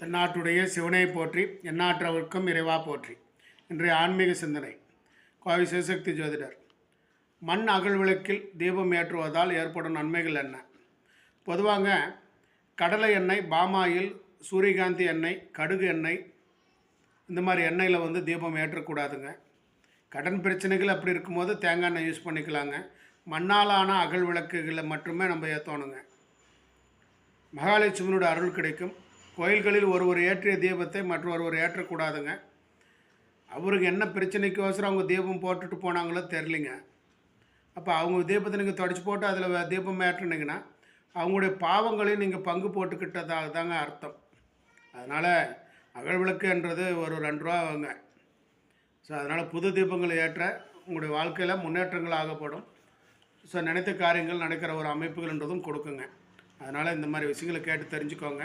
தென்னாட்டுடைய சிவனை போற்றி எண்ணாற்றவர்க்கும் இறைவா போற்றி. இன்றைய ஆன்மீக சிந்தனை. கோவை சிவசக்தி ஜோதிடர். மண் அகல் விளக்கில் தீபம் ஏற்றுவதால் ஏற்படும் நன்மைகள் என்ன? பொதுவாங்க கடலை எண்ணெய் பாமாயில் சூரியகாந்தி எண்ணெய் கடுகு எண்ணெய் இந்த மாதிரி எண்ணெயில் வந்து தீபம் ஏற்றக்கூடாதுங்க. கடன் பிரச்சனைகள் அப்படி இருக்கும்போது தேங்காய் எண்ணெய் யூஸ் பண்ணிக்கலாங்க. மண்ணாலான அகல் விளக்குகளை மட்டுமே நம்ம ஏற்றணுங்க மகாலட்சுமியோட அருள் கிடைக்கும். கோயில்களில் ஒருவர் ஏற்றிய தீபத்தை மற்றொருவர் ஏற்றக்கூடாதுங்க. அவருக்கு என்ன பிரச்சனைக்கோசரம் அவங்க தீபம் போட்டுட்டு போனாங்களோ தெரிலிங்க அப்போ அவங்க தீபத்தை நீங்கள் தொடச்சி போட்டு அதில் தீபம் ஏற்றினீங்கன்னா அவங்களுடைய பாவங்களையும் நீங்கள் பங்கு போட்டுக்கிட்டதாக தாங்க அர்த்தம். அதனால் அகழ்விளக்குன்றது ஒரு ரெண்டு ரூபா ஆகுங்க. ஸோ அதனால் புது தீபங்களை ஏற்ற உங்களுடைய வாழ்க்கையில் முன்னேற்றங்கள் ஆகப்படும் ஸோ நினைத்த காரியங்கள் நடக்கிற ஒரு அமைப்புகள்ன்றதும் கொடுக்குங்க. அதனால் இந்த மாதிரி விஷயங்களை கேட்டு தெரிஞ்சுக்கோங்க.